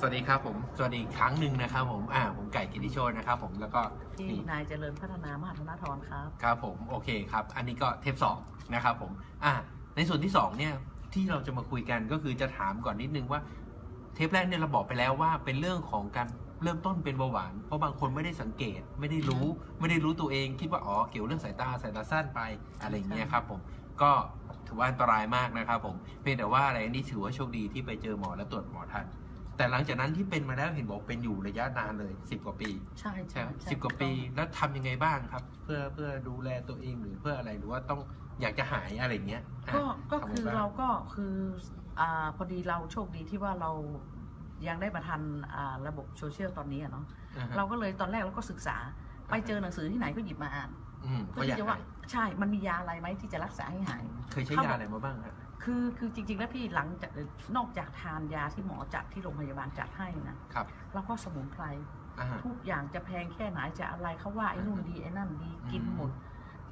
สวัสดีครับผม สวัสดีอีกครั้งหนึ่งนะครับผม อ่า ผมไก่กิติโชตนะครับผม แล้วก็ที่นี่นายเจริญพัฒนามหาธนทรครับ ครับผม โอเคครับ อันนี้ก็เทปสองนะครับผม อ่า ในส่วนที่สองเนี่ย ที่เราจะมาคุยกันก็คือจะถามก่อนนิดนึงว่า เทปแรกเนี่ยเราบอกไปแล้วว่าเป็นเรื่องของการเริ่มต้นเป็นเบาหวาน เพราะบางคนไม่ได้สังเกต ไม่ได้รู้ ไม่ได้รู้ตัวเอง คิดว่า อ๋อ เกี่ยวเรื่องสายตา สายตาสั้นไป อะไรอย่างเงี้ยครับผม ก็ถือว่าอันตรายมากนะครับผม เพียงแต่ว่าอะไรนี่ถือว่าโชคดีที่ไปเจอหมอและตรวจหมอทัน แต่หลังจากนั้นที่เป็นมาแล้วเห็นบอกเป็นอยู่ระยะนานเลยสิบกว่าปีใช่ใช่ใช่ไหมใช่สิบกว่าปีแล้วทำยังไงบ้างครับ เพื่อเพื่อดูแลตัวเองหรือเพื่ออะไรหรือว่าต้องอยากจะหายอะไรอย่างเงี้ยอะก็ก็ทำไงคือบ้งเราก็คืออ่าพอดีเราโชคดีที่ว่าเรายังได้มาทันอ่าระบบโซเชียลตอนนี้อะเนาะอ่าฮะเราก็เลยตอนแรกเราก็ศึกษา ไปเจอหนังสือที่ไหนก็หยิบมาอ่านอืมเพื่ก็ออยากที่จะหาว่ายใช่มันมียาอะไรไหมที่จะรักษาให้หาย เคยใช้ยาอะไรมาบ้างครับ คือคือจริง ๆ แล้วพี่หลังจากนอกจากทานยาที่หมอจัดที่โรงพยาบาลจัดให้นะครับ แล้วก็สมุนไพรอ่าฮะ ทุกอย่างจะแพงแค่ไหนจะอะไรเขาว่าไอ้นู่นดีไอ้นั่นดีกินอืมหมด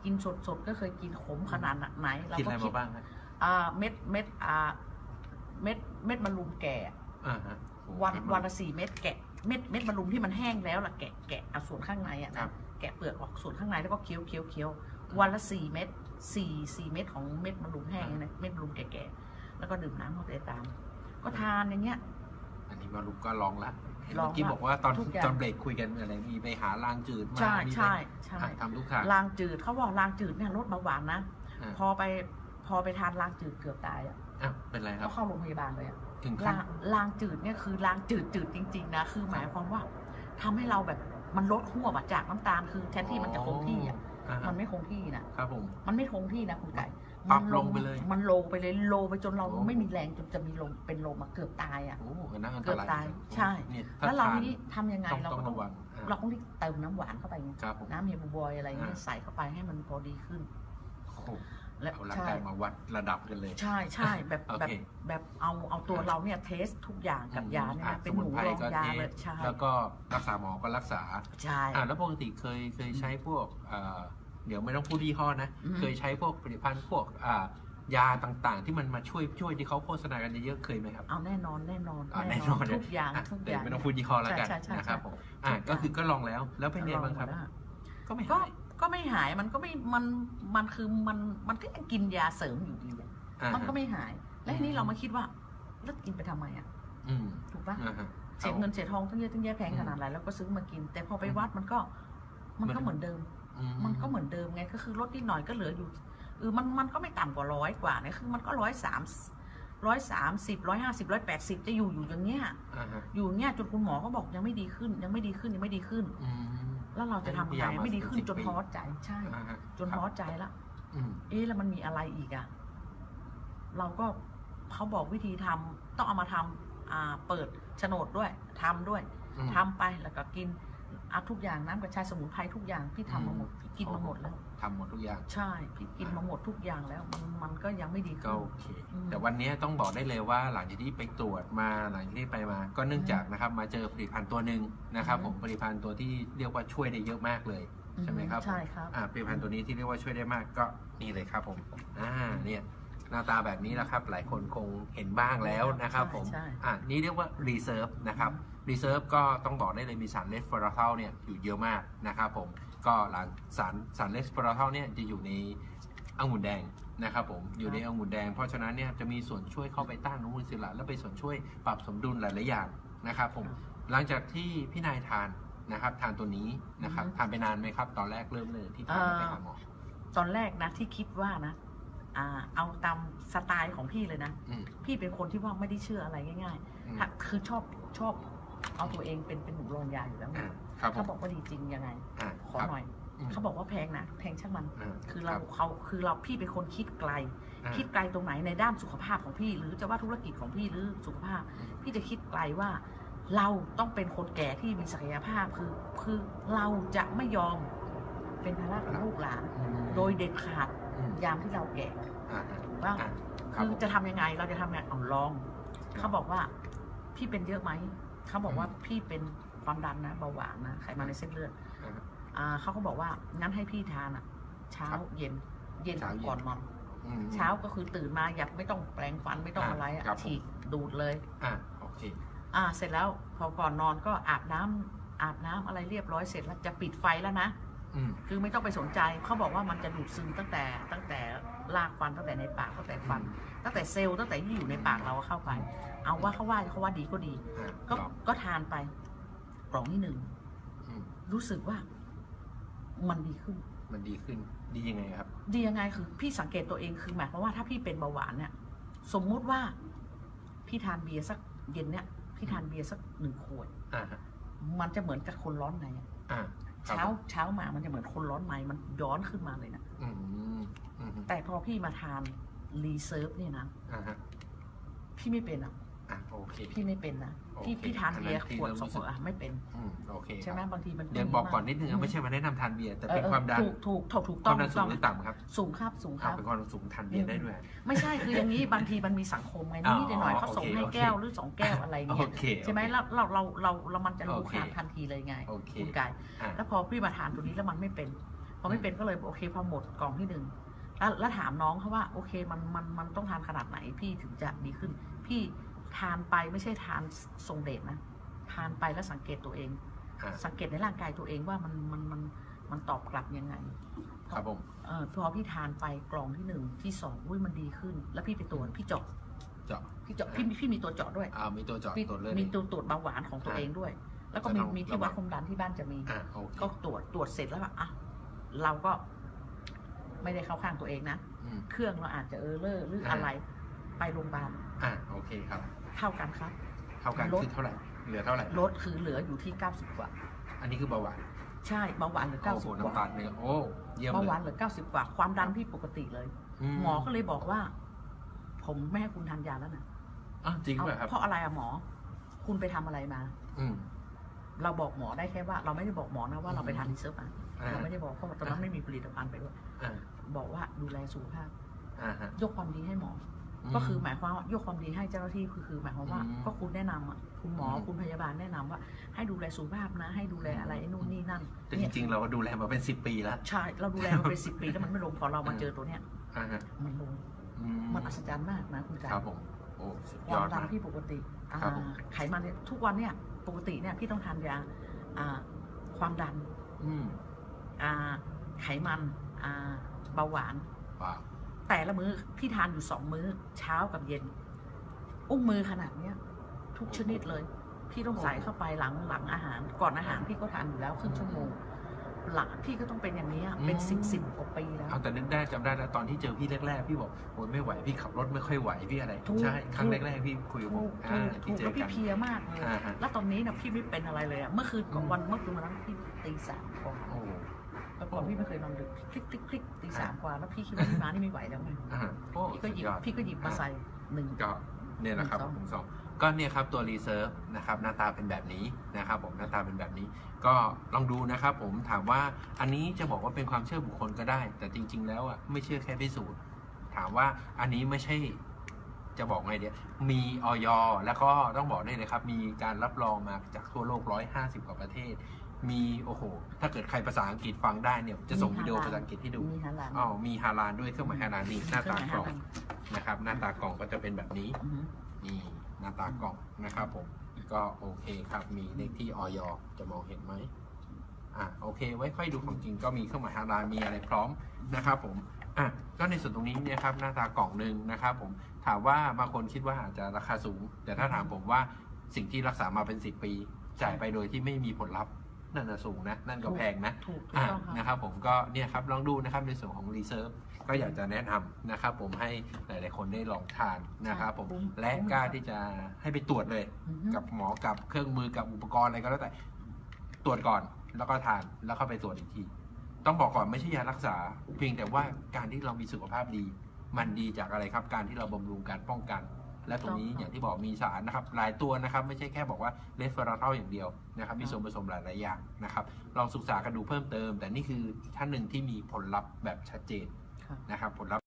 กินสดสดๆก็เคยกินขมขนาดไหนเรากินก็อะไรคิดมาบ้างครับอ่าเม็ดเม็ดอ่าเม็ดเม็ดมะรุมแก่ อ่าฮะโอ้วันเป็นวันละสี่เม็ดแกะเม็ดเม็ดมะรุมที่มันแห้งแล้วล่ะแกะแกะเอาส่วนข้างในอะครันะบ แกะเปลือกออกส่วนข้างในแล้วก็เคี้ยวเคี้ยวเคี้ยววันละสี่เม็ด สี่สี่เม็ดของเม็ดมะรุมแห้งเนี่ยนะเม็ดมะรุมแก่ๆแล้วก็ดื่มน้ำเข้าไปตาม ก็ทานอย่างเงี้ย อันนี้มารุปก็ลองละเห็นลองเมื่อกี้ละบอกว่าตอนทุกอย่าง ตอนเบรกคุยกันอะไรมีไปหาลางจืดมาใช่มีไปใช่ใช่อะทำทุกทางลางจืดเขาบอกลางจืดเนี่ยลดเบาหวานนะอะพอไปพอไปทานลางจืดเกือบตายอะอ้าวเป็นไรครัก็บ เข้าโรงพยาบาลเลยอะถึงขั้ลานงลางจืดเนี่ยคือลางจืดจืดจริง ๆ นะ คือหมายความว่าทำให้เราแบบมันลดหัวบจากน้ำตาลคือแทนที่มันจะคงที่อะ อ่าฮะ มันไม่คงที่นะครับผม มันไม่คงที่นะคุณไก่ปรับมันลงไปเลยมันโลไปเลยโลไปจนเราโอ้ ไม่มีแรงจนจะมีลมเป็นลมมาเกือบตายอะ โอ้อันนั้นอันตเกือบรายตายเหมือนกันใช่เนี่ยถ้าแล้วเราทานทีนี้ทำยังไงต้องเราต้องก็ต้อระงวังอะเราต้องเติมน้ำหวานเข้าไปไงครับผมน้ำเมียบูบอยอะไรเงี้ยอ่าใส่เข้าไปให้มันพอดีขึ้น โอ้โหและเอาร่างใช่ กายมาวัดระดับกันเลย ใช่ใช่แบบโอแบบเค แบบเอาเอาตัวเราเนี่ยเทสทุกอย่างกับยาเนี่ยอะนะเป็นสหมุนูนไพรรองก็ยาเทเลสยใช่แล้วก็รักษาหมอก็รักษาใช่ อ่าแล้วปกติเคยเคยใช้พวกเอ่อ เดี๋ยวไม่ต้องพูดยี่ห้อนะอืมเคยใช้พวกผลิตภัณฑ์พวกอ่ายาต่างๆ ที่มันมาช่วยช่วยที่เขาโฆษณากันเยอะๆเคยไหมครับเอาแน่นอนแน่นอนอ่าแน่นอนทุกอย่างะทุกอแต่ย่างไม่ต้องพูดยี่ห้อแล้วกันใช่ใช่ใช่นะครับใช่ผมอ่าทุกอย่างก็คือก็ลองแล้วแล้วเป็นไงบ้างครับลอมดแล้วก็ไม่ก็หายก็ไม่หายมันก็ไม่มันมันคือมันมันก็ยังกินยาเสริมอยู่ดีอะอ่ามันก็ไม่หาย และทีนี้อืมเรามาคิดว่าแล้วกินไปทำไมอะอืมถูกปะอ่าฮะเสียเงินเสียทองตั้งเยอะตั้งแยะแพงอืมขนาดไหนแล้วก็ซื้อมากิน แต่พอไปวัดมันก็มันก็มันเหมือนเดิมอื มันก็เหมือนเดิมไงก็คือลดนิดหน่อยก็เหลืออยู่เออมันมันก็ไม่ต่ำกว่าร้อยกว่าเนี่ยคือมันก็ร้อยสามร้อยสามสิบร้อยห้าสิบร้อยแปดสิบจะอยู่อยู่อย่างเงี้ยอ่าฮะอยู่อย่างเงี้ยจนคุณหมอก็บอกยังไม่ดีขึ้น ยังไม่ดีขึ้นยังไม่ดีขึ้นอืมแล้วเราจะทำพยังยายามไงมาไม่ดีขึ้น10จนปีท้อใจใช่อ่าฮะจนท้อใจละอืมเอ๊ะแล้วมันมีอะไรอีกอะเราก็เขาบอกวิธีทำต้องเอามาทำอ่าเปิดโฉนดด้วยทำด้วยอืมทำไปแล้วก็กิน อะทุกอย่างน้ำกระชายสมุนไพรทุกอย่างพี่ทำมาหมดอืมพี่กินมาหมดแล้ว ทำหมดทุกอย่าง ใช่พี่กินมาหมดทุกอย่างแล้วมันมันก็ยังไม่ดีก็ขึ้น โอเค อืม แต่วันนี้ต้องบอกได้เลยว่าหลังจากที่ไปตรวจมาหลังจากที่ไปมา ก็เนื่องจากนะครับมาเจอผลิตภัณฑ์ตัวหนึ่งนะครับอืมผมผลิตภัณฑ์ตัวที่เรียกว่าช่วยได้เยอะมากเลย ใช่ไหมครับ ใช่ครับ อ่าผลิตภัณฑ์ตัวนี้ที่เรียกว่าช่วยได้มากก็นี่เลยครับผมอ่าเนี่ย หน้าตาแบบนี้แหละครับ หลายคนคงเห็นบ้างแล้วนะครับผมใช่ใช่อ่านี่เรียกว่า reserve นะครับ reserve ก็ต้องบอกได้เลยมีสารเลสเฟอราเทลเนี่ยอยู่เยอะมากนะครับผมก็หลังสารสารเลสเฟอราเทลเนี่ยจะอยู่ในองุ่นแดงนะครับผมอยู่ในองุ่นแดง เพราะฉะนั้นเนี่ยจะมีส่วนช่วยเข้าไปต้านอนุมูลอิสระและไปส่วนช่วยปรับสมดุลหลายๆอย่างนะครับผมหลังจากที่พี่นายทานนะครับ ทานตัวนี้นะครับอือฮึทานไปนานไหมครับ ตอนแรกเริ่มเลยที่ทานแล้วไปหาหมอตอนแรกนะที่คิดว่านะอ่า เอาตามสไตล์ของพี่เลยนะอืมพี่เป็นคนที่ว่าไม่ได้เชื่ออะไรง่ายอืมๆถ้าคือชอบชอบเอาตัวเองเป็นเป็นหนูรองยาอยู่แล้วไงอ่าครับผเขามบอกว่าดีจริงยังไงอ่าขอครับหน่อยมเขาบอกว่าแพงนะแพงช่างมันอ่าคือเรารับเขาคือเราพี่เป็นคนคิดไกลอ่าคิดไกลตรงไหนในด้านสุขภาพของพี่ หรือจะว่าธุรกิจของพี่หรือสุขภาพอืมพี่จะคิดไกลว่า เราต้องเป็นคนแก่ที่มีศักยภาพคือคือเราจะไม่ยอมเป็นภาระของลูกหลานอืมโดยเด็ดขาด อืม ยามที่เราแก่อ่าว่าอ่าครับคือผมจะทำยังไง เราจะทำยังไงเอาลอง เขาบอกว่า พี่เป็นเยอะไหม เขาบอกว่าอืมพี่เป็นความดันนะเบาหวานนะไขมันในเส้นเลือด อ่า อ่าเขาก็บอกว่างั้นให้พี่ทานอะ เช้าครับเย็น เย็นเช้าเย็น ก่อนนอนอืม เช้าก็คือตื่นมาอย่าไม่ต้องแปลงฟันไม่ต้องอ่าอะไรอะครับผม ฉีกดูดเลย อ่าโอเค อ่าเสร็จแล้วพอก่อนนอนก็อาบน้ำอาบน้ำอะไรเรียบร้อยเสร็จแล้วจะปิดไฟแล้วนะอืม คือไม่ต้องไปสนใจเขาบอกว่ามันจะดูดซึมตั้งแต่ตั้งแต่รากฟันตั้งแต่ในปากตั้งแต่ฟัน ตั้งแต่เซลล์ตั้งแต่ที่อยู่ในปากเราเข้าไป เอาว่าเขาว่าเขาว่าดีก็ดีอ่าก็ครับก็ทานไปกล่องที่หนึ่งอืมรู้สึกว่า มันดีขึ้น มันดีขึ้น ดียังไงครับ ดียังไงคือ พี่สังเกตตัวเองคือหมายความว่าถ้าพี่เป็นเบาหวานเนี่ย สมมุติว่า พี่ทานเบียร์สักเย็นเนี่ยพี่ทานเบียร์สักหนึ่งขวดอ่าฮะมันจะเหมือนกับคนร้อนในอะอ่า ครับ เช้าเช้ามามันจะเหมือนคนร้อนในมันย้อนขึ้นมาเลยนะ อืมอืมแต่พอพี่มาทานรีเซิร์ฟเนี่ยนะ อ่าฮะพี่ไม่เป็นอะอะ โอเค พี่ไม่เป็นนะพี่โอเคพี่ทานเบียร์อันนั้นที่ขวดเริ่มสองรู้ขสึวกดอะไม่เป็น อืมโอเคใช่ไหมครับบางทีมันเดี๋ยวบอกก่อนนิดนึงอืนะไม่ใช่มาแนะนำทานเบียร์แต่เป็นออความดัน ถูกถูกถูกถูกคต้อวางมดันถูกสูต้องงหรือต่ำครับสูงครับสูงคอ่ารับ เป็นความดันสูงทานเบียร์ได้ด้วย ไม่ใช่คืออย่างนี้ บางทีมันมีสังคมไงอ๋อนิดๆหน่อยๆเขาส่งโอเคให้โอเคแก้วหรือสองแก้วอะไรโอเงี้ยเคใช่ไหมโอเคแล้วเราเราเราเรามันจะรู้โอเคขาดทันทีเลยไงโอเคคุณกายอ่าแล้วพอพี่มาทานตัวนี้แล้วมันไม่เป็น พอไม่เป็นก็เลยโอเคพอหมดกล่องที่หนึ่งแล้วแล้วถามน้องเขาว่าโอเคมันมันมันต้องทานขนาดไหนพี่ถึงจะดีขึ้น พี่ ทานไปไม่ใช่ทานทรงเดชนะทานไปแล้วสังเกตตัวเอง อ่าสังเกตในร่างกายตัวเองว่ามันมันมันมันตอบกลับยังไงครับผม เออพอพี่ทานไปกล่องที่หนึ่งที่สองอุ้ยมันดีขึ้น แล้วพี่ไปตรวจพี่เจาะเจาะ พี่เจาะพี่พี่มีตัวเจาะด้วย อ่ามีตัวเจาะพี่ตัวเลือดมีอีกตัวตรวจเบาหวานของตัวอ่าเองด้วย แล้วก็มีจะต้องมีที่ระวัวัดง ความดันที่บ้านจะมี อ่าโอเคก็ตรวจตรวจเสร็จแล้วอะอะเราก็ ไม่ได้เข้าข้างตัวเองนะ อืม เครื่องเราอาจจะเออเลอร์หรืออ่าอะไร ไปโรงพยาบาลอ่าโอเคครับ เท่ากันครับ เท่ากันลด คือเท่าไหร่ เหลือเท่าไหร่ ลดคือเหลืออยู่ที่ 90 กว่า อันนี้คือเบาหวานใช่เบาหวานเหลือ โอ้โห90 กว่าน้ำตาลเนี่ยโอ้ เยี่ยมเบาเลหวายนเหลือ 90 กว่า ความดันพี่ปกติเลย หมอก็เลยบอกว่า ผมไม่ให้คุณทานยาแล้วนะอะจริงเอาไหมครับ เพราะอะไรอะหมอ คุณไปทำอะไรมา อืม เราบอกหมอได้แค่ว่า เราไม่ได้บอกหมอนะว่าเราไปทานรีเซิร์ฟมาอ่า เราไม่ได้บอกเพราะว่าตอนนั้นไม่มีผลิตภัณฑ์ไปด้วย อ่าบอกว่าดูแลสุขภาพ อ่าฮะ ยกความดีให้หมออม ก็คือหมายความว่ายกความดีให้เจ้าหน้าที่คือคือหมายความว่าอืมก็คุณแนะนำอะคุณหมออืมคุณพยาบาลแนะนำว่า ให้ดูแลสุขภาพนะ ให้ดูแลอะไรไอ้นู่นนี่นั่นแต่จริงๆ เราก็ดูแลมาเป็นสิบปีแล้วใช่เราดูแลมาเป็นสิบปีแล้วมันไม่ลงพอเรามาเจอตัวเนี้ยอ่าฮะมันลงอืมันอัศจรรย์มากนะคุณกายครับผมโอ้สุดคยวาอมดดันมากที่ปกติอ่าครับผมไขมันเนี่ยทุกวันเนี่ยปกติเนี่ยพี่ต้องทานยาอ่าความดันอืมอ่าไขมันอ่าเบาหวานว้าว แต่ละมื้อพี่ทานอยู่สองมื้อ เช้ากับเย็น อุ้งมือขนาดเนี้ย ทุกชนิดเลย พี่ต้องใส่เข้าไปหลังหลังอาหาร ก่อนอาหารพี่ก็ทานอยู่แล้วครึ่งชั่วโมง หลังพี่ก็ต้องเป็นอย่างนี้ยเป็นสิบสิบกว่าปีแล้ว เอาแต่นึกได้จำได้แล้วตอนที่เจอพี่แรกๆ พี่บอกโอ้ยไม่ไหวพี่ขับรถไม่ค่อยไหวพี่อะไรถูกใช่ครั้งถูก แรกๆพี่คุยกับผถูมกอ่าถูกที่ถูกเจแล้อวพี่กันเพลียมากเลยอ่าฮะ แล้วตอนนี้นะพี่ไม่เป็นอะไรเลยอะเมื่อคืนก่อนอืมวันเมื่อคืนวันนั้นพี่ตีสามกว่า โอ้ แล้วก่อนพี่ไม่เคยนอนดึกคลิกคลิกคลิกตีสามกว่าแล้วพี่คิดว่าพี่มานี่ไม่ไหวแล้วไงอ่าโอ้พี่ก็หยิบสุดยอด พี่ก็หยิบมาใส่หนึ่ง ก็เนี่ยแหละครับหนึ่งสองหนึ่งสองก็เนี่ยครับตัวรีเซิร์ฟนะครับหน้าตาเป็นแบบนี้นะครับผมหน้าตาเป็นแบบนี้ ก็ลองดูนะครับผมถามว่าอันนี้จะบอกว่าเป็นความเชื่อบุคคลก็ได้ แต่จริง ๆ แล้วอะไม่เชื่อแค่พิสูจน์ถามว่าอันนี้ไม่ใช่จะบอกไงเดียวมีออยแล้วก็ต้องบอกได้เลยครับ มีการรับรองมาจากทั่วโลก 150 กว่าประเทศ มีโอ้โห ถ้าเกิดใครภาษาอังกฤษฟังได้เนี่ย จะส่งวิดีโอภาษาอังกฤษให้ดูมีฮาลาลอ๋อมีฮาลานด้วยเครื่องหมายฮาลานนี่หน้าตากล่องเครื่หมยฮลลนะครับ หน้าตากล่องก็จะเป็นแบบนี้อือฮึนี่หน้าตากล่องนะครับผมก็โอเคครับมีเลขที่ออยจะมองเห็นไหมอะโอเค ไว้ค่อยดูของจริงก็มีเครื่องหมายฮาลาลมีอะไรพร้อมนะครับผมอะก็ในส่วนตรงนี้เนี่ยครับหน้าตากล่องหนึ่งนะครับผมถามว่าบางคนคิดว่าอาจจะราคาสูง แต่ถ้าถามผมว่าสิ่งที่รักษามาเป็นสิบปี จ่ายไปโดยที่ไม่มีผลลัพธ์ นั่นน่ะสูงนะ นั่นก็แพงนะถูกถูกอะต้องครับนะครับผมก็เนี่ยครับลองดูนะครับในส่วนของรีเซิร์ฟก็อยากจะแนะนำนะครับผมให้หลาย ๆ คนได้ลองทานนะครับผมคุ้มและคุ้มกล้าที่จะให้ไปตรวจเลยอือฮึกับหมอกับเครื่องมือกับอุปกรณ์อะไรก็แล้วแต่ตรวจก่อนแล้วก็ทานแล้วเข้าไปตรวจอีกที ต้องบอกก่อนไม่ใช่ยารักษา เพียงแต่ว่าการที่เรามีสุขภาพดี มันดีจากอะไรครับ การที่เราบำรุงการป้องกัน และตรงนี้อย่างที่บอกมีสารนะครับหลายตัวนะครับ ไม่ใช่แค่บอกว่าเลสเฟอราเทลอย่างเดียวนะครับมีส่วนผสมหลายๆอย่างนะครับลองศึกษากันดูเพิ่มเติม แต่นี่คืออีกท่านหนึ่งที่มีผลลัพธ์แบบชัดเจนครับนะครับผลลัพธ์